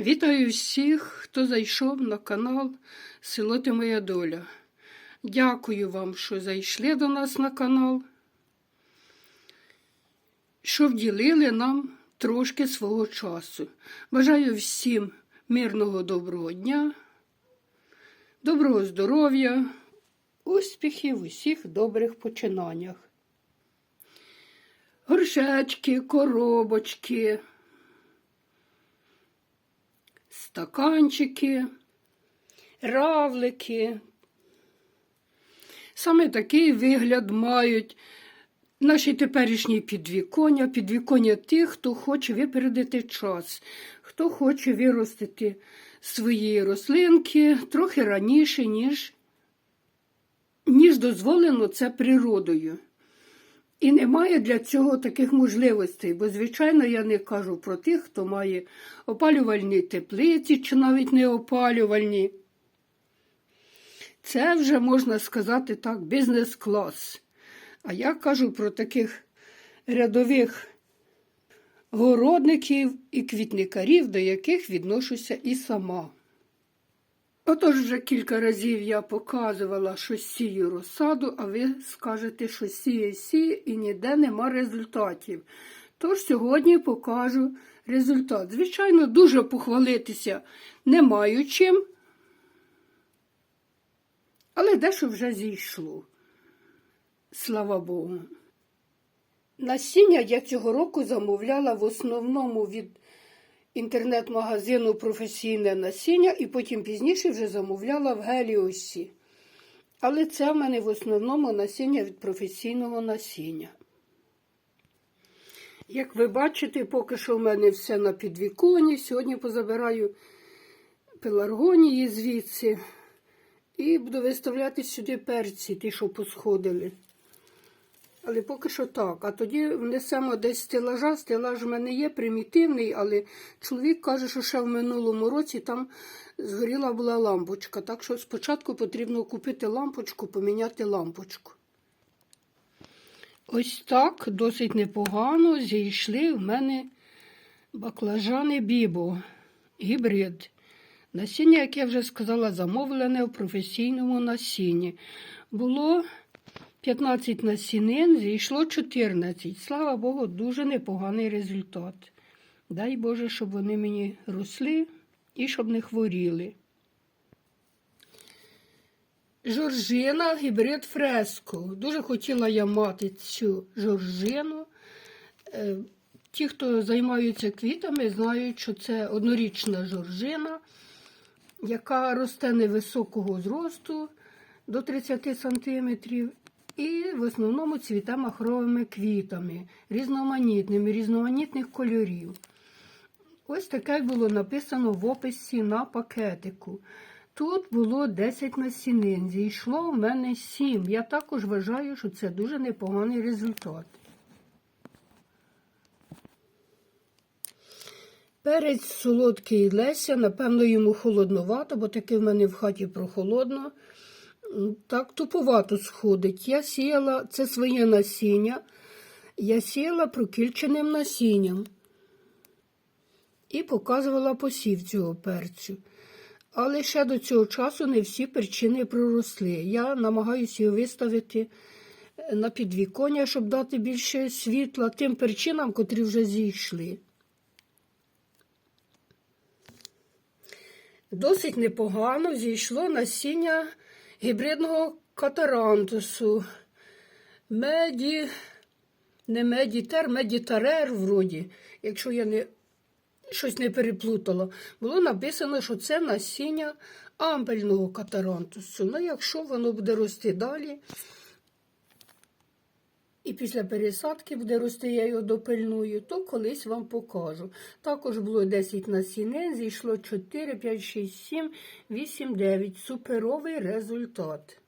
Вітаю всіх, хто зайшов на канал Село Ти Моя Доля. Дякую вам, що зайшли до нас на канал, що вділили нам трошки свого часу. Бажаю всім мирного доброго дня, доброго здоров'я, успіхів у усіх добрих починаннях. Горшечки, коробочки стаканчики, равлики. Саме такий вигляд мають наші теперішні підвіконня, підвіконня тих, хто хоче випередити час, хто хоче виростити свої рослинки трохи раніше, ніж, ніж дозволено це природою. І немає для цього таких можливостей, бо, звичайно, я не кажу про тих, хто має опалювальні теплиці чи навіть не опалювальні. Це вже, можна сказати так, бізнес-клас. А я кажу про таких рядових городників і квітникарів, до яких відношуся і сама. Отож вже кілька разів я показувала, що сію розсаду, а ви скажете, що сіє сіє і ніде нема результатів. Тож сьогодні покажу результат. Звичайно, дуже похвалитися не маю чим, але дещо вже зійшло. Слава Богу. Насіння я цього року замовляла в основному від інтернет-магазину професійне насіння і потім пізніше вже замовляла в Геліосі. Але це в мене в основному насіння від професійного насіння. Як ви бачите, поки що в мене все на підвіконі. Сьогодні позабираю пеларгонії звідси і буду виставляти сюди перці, ті, що посходили. Але поки що так. А тоді внесемо десь стелажа. Стелаж в мене є примітивний, але чоловік каже, що ще в минулому році там згоріла була лампочка. Так що спочатку потрібно купити лампочку, поміняти лампочку. Ось так досить непогано зійшли в мене баклажани бібо, гібрид. Насіння, як я вже сказала, замовлене в професійному насінні. Було 15 насінин, зійшло 14. Слава Богу, дуже непоганий результат. Дай Боже, щоб вони мені росли і щоб не хворіли. Жоржина гібрид фреско. Дуже хотіла я мати цю жоржину. Е, Ті, хто займаються квітами, знають, що це однорічна жоржина, яка росте невисокого зросту до 30 сантиметрів. І в основному цвіте махровими квітами, різноманітними, різноманітних кольорів. Ось таке було написано в описі на пакетику. Тут було 10 насінин, зійшло в мене 7. Я також вважаю, що це дуже непоганий результат. Перець солодкий Леся, напевно, йому холодновато, бо таки в мене в хаті прохолодно. Так туповато сходить. Я сіяла це своє насіння, я сіяла прокільченим насінням і показувала посів цього перцю. Але ще до цього часу не всі перчини проросли. Я намагаюся його виставити на підвіконня, щоб дати більше світла тим перчинам, котрі вже зійшли. Досить непогано зійшло насіння гібридного катарантусу. Меді, не медітер, медітарер, вроді, якщо я не, щось не переплутала, було написано, що це насіння ампельного катарантусу. Ну, якщо воно буде рости далі, і після пересадки буде рости, я його допильную, то колись вам покажу. Також було 10 насінин, зійшло 4, 5, 6, 7, 8, 9. Суперовий результат.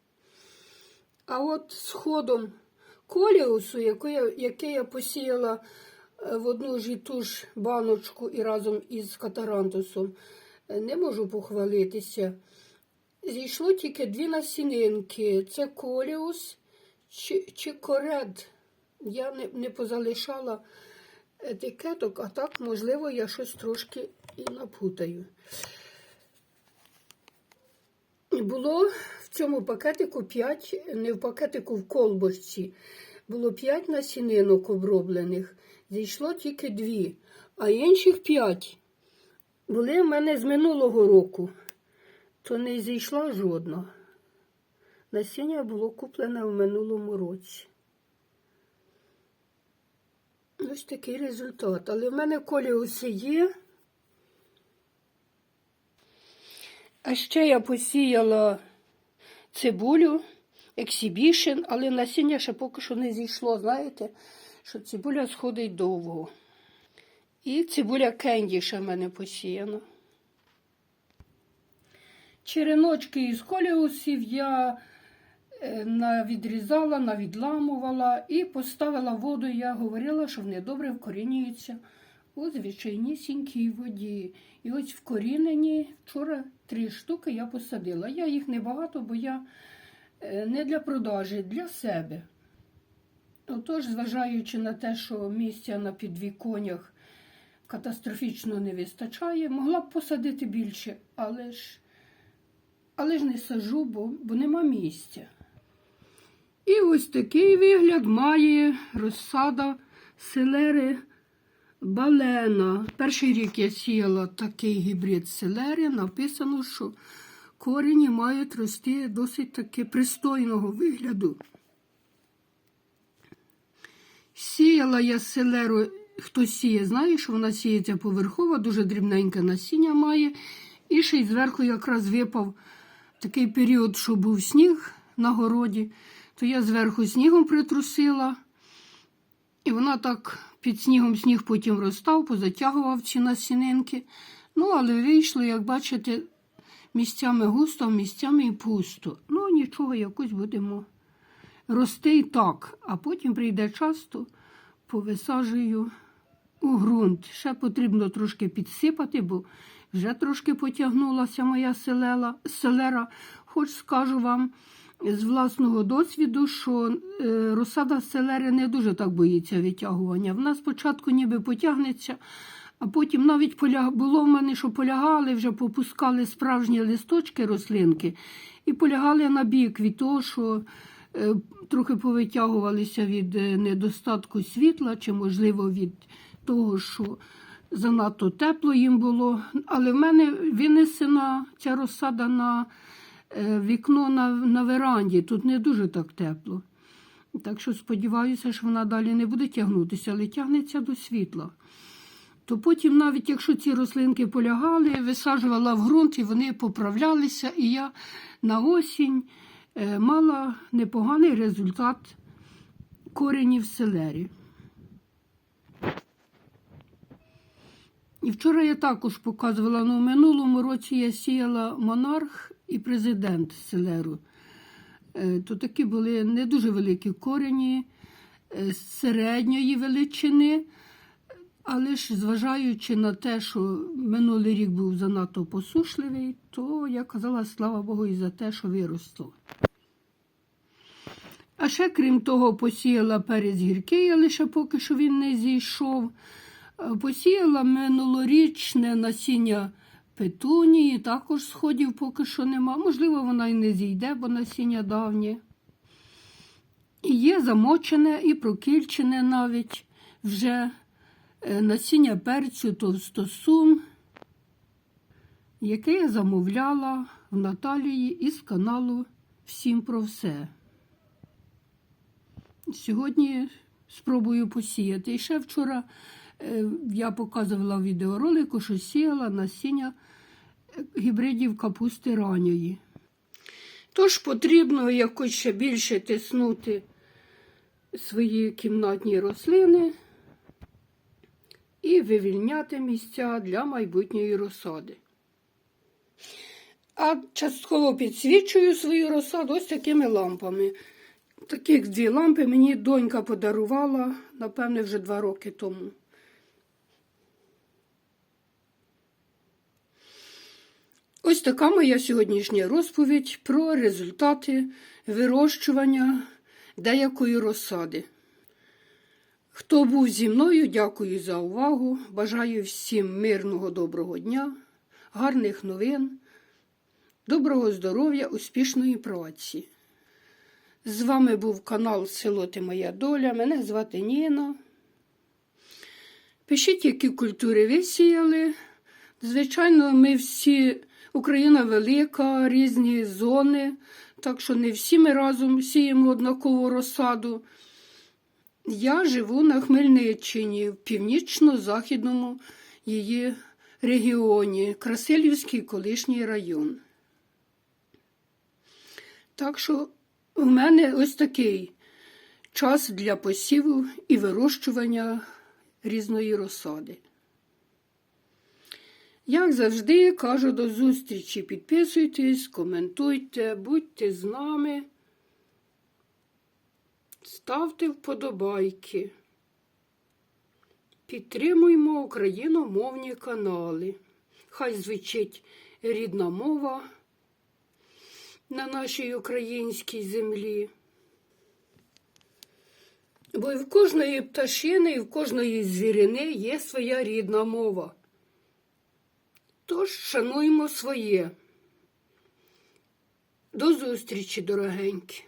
А от з ходом коліусу, який я, посіяла е, в одну ж і ту ж баночку і разом із катарантусом, е, не можу похвалитися. Зійшло тільки дві насінинки. Це коліус чи, чи коред. Я не, не позалишала етикеток, а так, можливо, я щось трошки і напутаю. Було в цьому пакетику 5, не в пакетику, в колбочці. Було 5 насінинок оброблених. Зійшло тільки 2, а інших 5 були в мене з минулого року, то не зійшла жодна. Насіння було куплене в минулому році. Ось такий результат. Але в мене коліуси є. А ще я посіяла цибулю, ексібішн, але насіння ще поки що не зійшло. Знаєте, що цибуля сходить довго. І цибуля кенді ще в мене посіяна. Череночки із коліусів я навідрізала, навідламувала і поставила воду. Я говорила, що вони добре вкорінюються у звичайнісінькій воді. І ось вкорінені вчора три штуки я посадила. Я їх небагато, бо я е, не для продажі, для себе. Отож, зважаючи на те, що місця на підвіконнях катастрофічно не вистачає, могла б посадити більше, але ж, але ж не сажу, бо, бо нема місця. І ось такий вигляд має розсада селери балена. Перший рік я сіяла такий гібрид селери. Написано, що корені мають рости досить таки пристойного вигляду. Сіяла я селеру, хто сіє, знає, що вона сіється поверхово, дуже дрібненьке насіння має. І ще й зверху якраз випав такий період, що був сніг на городі, то я зверху снігом притрусила. І вона так під снігом сніг потім розстав, позатягував ці насінинки. Ну, але вийшло, як бачите, місцями густо, місцями і пусто. Ну, нічого, якось будемо рости і так, а потім прийде час, то повисаджую у ґрунт. Ще потрібно трошки підсипати, бо вже трошки потягнулася моя селера. Хоч скажу вам з власного досвіду, що е, розсада селери не дуже так боїться витягування. Вона спочатку ніби потягнеться, а потім навіть поля... було в мене, що полягали, вже попускали справжні листочки рослинки і полягали на бік від того, що е, трохи повитягувалися від е, недостатку світла, чи, можливо, від того, що занадто тепло їм було. Але в мене винесена ця розсада на вікно на, на веранді. Тут не дуже так тепло. Так що сподіваюся, що вона далі не буде тягнутися, але тягнеться до світла. То потім, навіть якщо ці рослинки полягали, висаджувала в ґрунт і вони поправлялися, і я на осінь е, мала непоганий результат коренів селері. І вчора я також показувала, ну в минулому році я сіяла монарх і президент селеру. Е, То такі були не дуже великі корені е, середньої величини. Але ж зважаючи на те, що минулий рік був занадто посушливий, то я казала, слава Богу, і за те, що виросло. А ще, крім того, посіяла перець гіркий, але ще поки що він не зійшов. Е, Посіяла минулорічне насіння петунії, також сходів поки що нема. Можливо, вона і не зійде, бо насіння давнє. І є замочене і прокільчене навіть вже е, насіння перцю товстосун, яке я замовляла в Наталії із каналу Всім про все. Сьогодні спробую посіяти. І ще вчора я показувала в відеоролику, що сіяла насіння е, гібридів капусти ранньої. Тож потрібно якось ще більше тиснути свої кімнатні рослини і вивільняти місця для майбутньої розсади. А частково підсвічую свою розсаду ось такими лампами. Таких дві лампи мені донька подарувала, напевне, вже два роки тому. Ось така моя сьогоднішня розповідь про результати вирощування деякої розсади. Хто був зі мною, дякую за увагу. Бажаю всім мирного доброго дня, гарних новин, доброго здоров'я, успішної праці. З вами був канал Село Ти Моя Доля. Мене звати Ніна. Пишіть, які культури ви сіяли. Звичайно, ми всі, Україна велика, різні зони, так що не всі ми разом сіємо однакову розсаду. Я живу на Хмельниччині, в північно-західному її регіоні, Красилівський колишній район. Так що у мене ось такий час для посіву і вирощування різної розсади. Як завжди, кажу до зустрічі. Підписуйтесь, коментуйте, будьте з нами. Ставте вподобайки. Підтримуємо україномовні канали. Хай звучить рідна мова на нашій українській землі. Бо і в кожної пташини, і в кожної звірини є своя рідна мова. Тож шануємо своє. До зустрічі, дорогенькі!